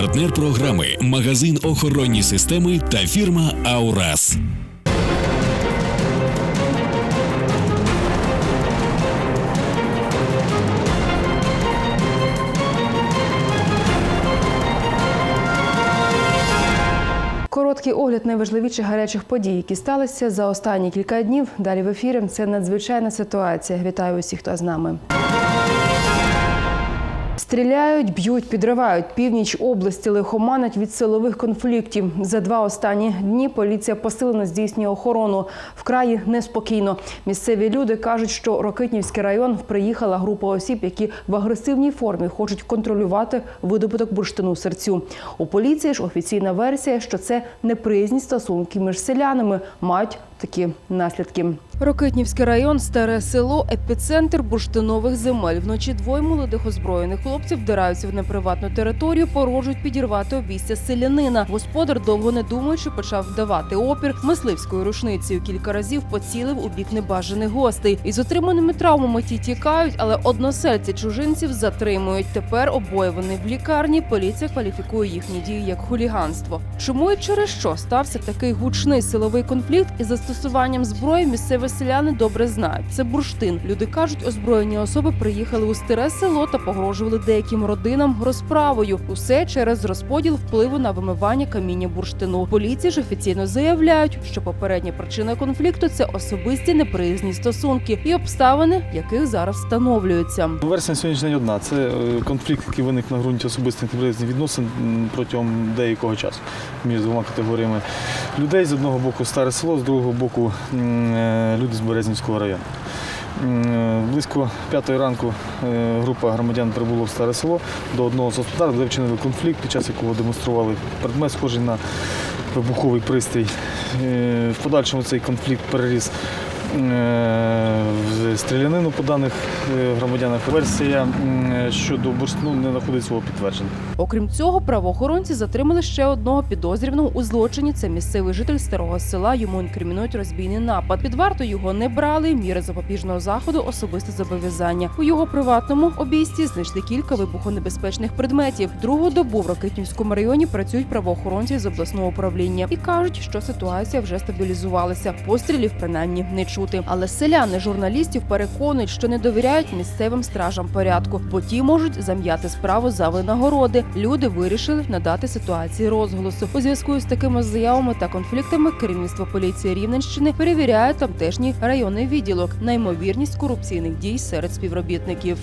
Партнер програми магазин охоронні системи та фірма Аурас. Короткий огляд найважливіших гарячих подій, які сталися за останні кілька днів. Далі в ефірі це надзвичайна ситуація. Вітаю усіх, хто з нами. Стріляють, б'ють, підривають. Північ області лихоманить від силових конфліктів. За два останні дні поліція посилено здійснює охорону. Вкраї неспокійно. Місцеві люди кажуть, що Рокитнівський район приїхала група осіб, які в агресивній формі хочуть контролювати видобуток бурштину серцю. У поліції ж офіційна версія, що це неприязні стосунки між селянами мають такі наслідки. Рокитнівський район, старе село, епіцентр бурштинових земель. Вночі двоє молодих озброєних хлопців вдираються в неприватну територію, погрожують підірвати обійстя селянина. Господар, довго не думаючи, почав вдавати опір мисливською рушницею. Кілька разів поцілив у бік небажаних гостей. Із отриманими травмами ті тікають, але односельці чужинців затримують. Тепер обоє вони в лікарні. Поліція кваліфікує їхні дії як хуліганство. Чому і через що стався такий гучний силовий конфлікт із застосуванням зброї? Місцеві селяни добре знають. Це бурштин. Люди кажуть, озброєні особи приїхали у старе село та погрожували деяким родинам розправою. Усе через розподіл впливу на вимивання каміння бурштину. Поліції ж офіційно заявляють, що попередня причина конфлікту це особисті неприязні стосунки і обставини, яких зараз встановлюються. Версія на сьогоднішній день одна. Це е, конфлікт, який виник на ґрунті особистих неприязних відносин протягом деякого часу між двома категоріями людей. З одного боку старе село, з другого боку е, люди з Березнівського району. Е, Близько п'ятої ранку е, група громадян прибула в старе село до одного з господарств, де вчинили конфлікт, під час якого демонстрували предмет, схожий на вибуховий пристрій. В подальшому цей конфлікт переріс стрілянину по даних е, громадянах. Версія щодо бурштину не знаходить свого підтвердження. Окрім цього, правоохоронці затримали ще одного підозрюваного у злочині. Це місцевий житель старого села. Йому інкримінують розбійний напад. Під варту його не брали. Міри запобіжного заходу особисте зобов'язання. У його приватному обійсті знайшли кілька вибухонебезпечних предметів. Другу добу в Рокитнівському районі працюють правоохоронці з обласного управління і кажуть, що ситуація вже стабілізувалася. Пострілів принаймні не чути. Але селяни журналістів переконують, що не довіряють місцевим стражам порядку, бо ті можуть зам'яти справу за винагороди. Люди вирішили надати ситуації розголосу. У зв'язку з такими заявами та конфліктами керівництво поліції Рівненщини перевіряє тамтешній районний відділок на ймовірність корупційних дій серед співробітників.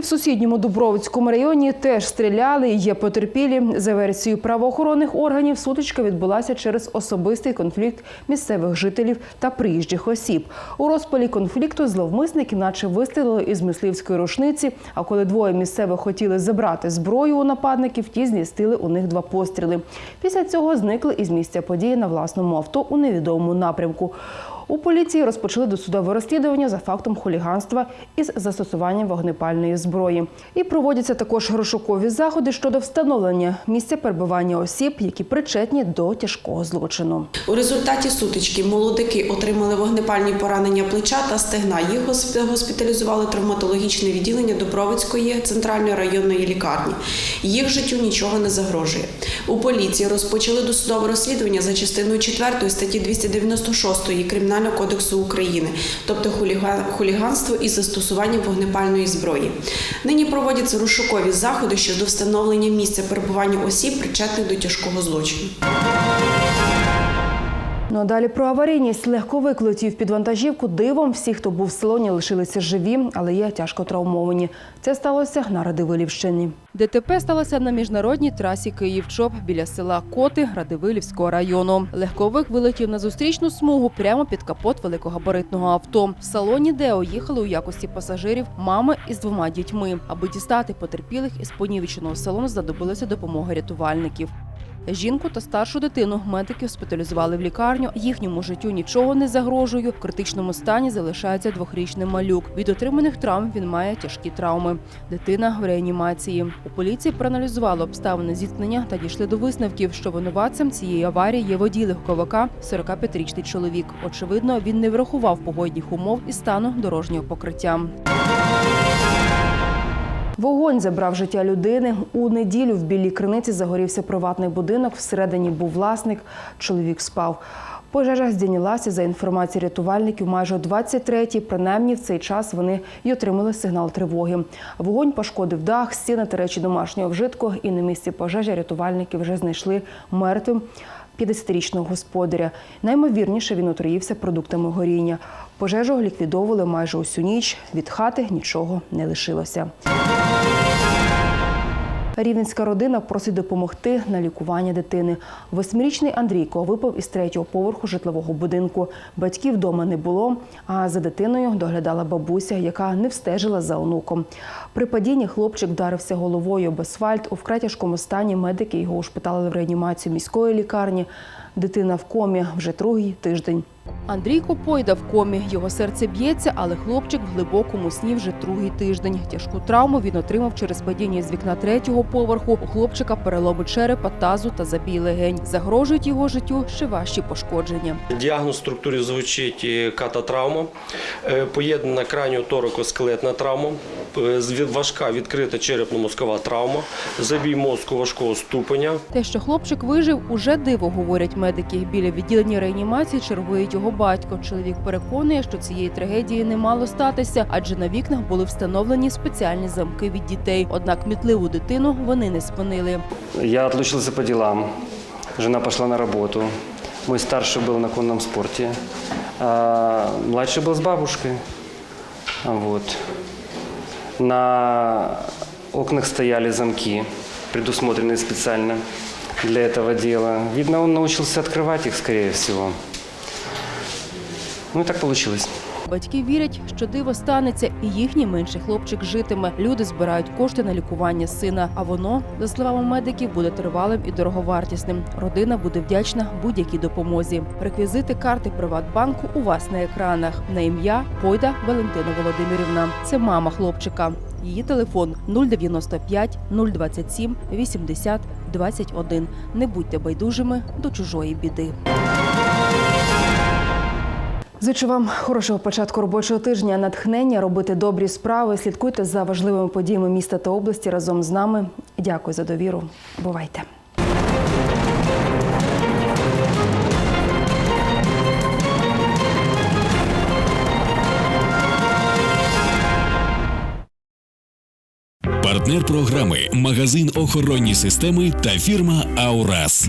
І в сусідньому Дубровицькому районі теж стріляли. і Є потерпілі. За версією правоохоронних органів, сутичка відбулася через особистий конфлікт місцевих жителів та приїжджих осіб. У розпалі конфлікту зловмисники, наче вистрілили із мисливської рушниці. А коли двоє місцевих хотіли забрати зброю у нападників, ті змістили у них два постріли. Після цього зникли із місця події на власному авто у невідомому напрямку. У поліції розпочали досудове розслідування за фактом хуліганства із застосуванням вогнепальної зброї. І проводяться також розшукові заходи щодо встановлення місця перебування осіб, які причетні до тяжкого злочину. У результаті сутички молодики отримали вогнепальні поранення плеча та стегна. Їх госпіталізували травматологічне відділення Дубровицької центральної районної лікарні. Їх життю нічого не загрожує. У поліції розпочали досудове розслідування за частиною 4 статті 296 Кримінального кодексу України, тобто хуліга- хуліганство із застосуванням вогнепальної зброї. Нині проводяться розшукові заходи щодо встановлення місця перебування осіб, причетних до тяжкого злочину. Ну а далі про аварійність легковик летів під вантажівку. Дивом всі, хто був в салоні, лишилися живі, але є тяжко травмовані. Це сталося на Радивилівщині. ДТП сталося на міжнародній трасі Київ-Чоп біля села Коти Радивилівського району. Легковик вилетів на зустрічну смугу прямо під капот великогабаритного авто. В салоні Део їхали у якості пасажирів мами із двома дітьми. Аби дістати потерпілих із понівеченого салону, знадобилася допомога рятувальників. Жінку та старшу дитину медики госпіталізували в лікарню. Їхньому життю нічого не загрожує. В критичному стані залишається двохрічний малюк. Від отриманих травм він має тяжкі травми. Дитина в реанімації. У поліції проаналізували обставини зіткнення та дійшли до висновків, що винуватцем цієї аварії є водій легковика, 45-річний чоловік. Очевидно, він не врахував погодних умов і стану дорожнього покриття. Вогонь забрав життя людини. У неділю в білій криниці загорівся приватний будинок. Всередині був власник. Чоловік спав. Пожежа здійнялася за інформацією рятувальників майже о 23-й. Принаймні в цей час вони й отримали сигнал тривоги. Вогонь пошкодив дах, стіни та речі домашнього вжитку. І на місці пожежі рятувальники вже знайшли мертвим 50-річного господаря. Наймовірніше він отруївся продуктами горіння. Пожежу ліквідовували майже усю ніч. Від хати нічого не лишилося. Рівненська родина просить допомогти на лікування дитини. Восьмирічний Андрійко випав із третього поверху житлового будинку. Батьків вдома не було, а за дитиною доглядала бабуся, яка не встежила за онуком. При падінні хлопчик вдарився головою об асфальт. У вкрай тяжкому стані медики його ушпиталили в реанімацію міської лікарні. Дитина в комі вже другий тиждень. Андрійко Пойда в комі. Його серце б'ється, але хлопчик в глибокому сні вже другий тиждень. Тяжку травму він отримав через падіння з вікна третього поверху. У хлопчика переломи черепа, тазу та забій легень. Загрожують його життю ще важчі пошкодження. Діагноз в структурі звучить е, кататравма, е, поєднана крайньо-торико-скелетна травма, е, важка відкрита черепно-мозкова травма, забій мозку важкого ступеня, Те, що хлопчик вижив, уже диво, говорять медики. Біля відділення реанімації чергує його батько. Чоловік переконує, що цієї трагедії не мало статися, адже на вікнах були встановлені спеціальні замки від дітей. Однак мітливу дитину вони не спинили. Я отлучился по делам. Жена пошла на работу. Мой старший был на конном спорте. А младший был с бабушкой. А Вот. На окнах стояли замки, предусмотренные специально для этого дела. Видно, он научился открывать их, скорее всего. Ну и так получилось. Батьки вірять, що диво станеться, і їхній менший хлопчик житиме. Люди збирають кошти на лікування сина. А воно, за словами медиків, буде тривалим і дороговартісним. Родина буде вдячна будь-якій допомозі. Реквізити карти Приватбанку у вас на екранах. На ім'я Пойда Валентина Володимирівна. Це мама хлопчика. Її телефон 095 027 80 21. Не будьте байдужими до чужої біди. Зичу вам хорошого початку робочого тижня, натхнення робити добрі справи. Слідкуйте за важливими подіями міста та області разом з нами. Дякую за довіру. Бувайте. Партнер програми магазин охоронні системи та фірма Аурас.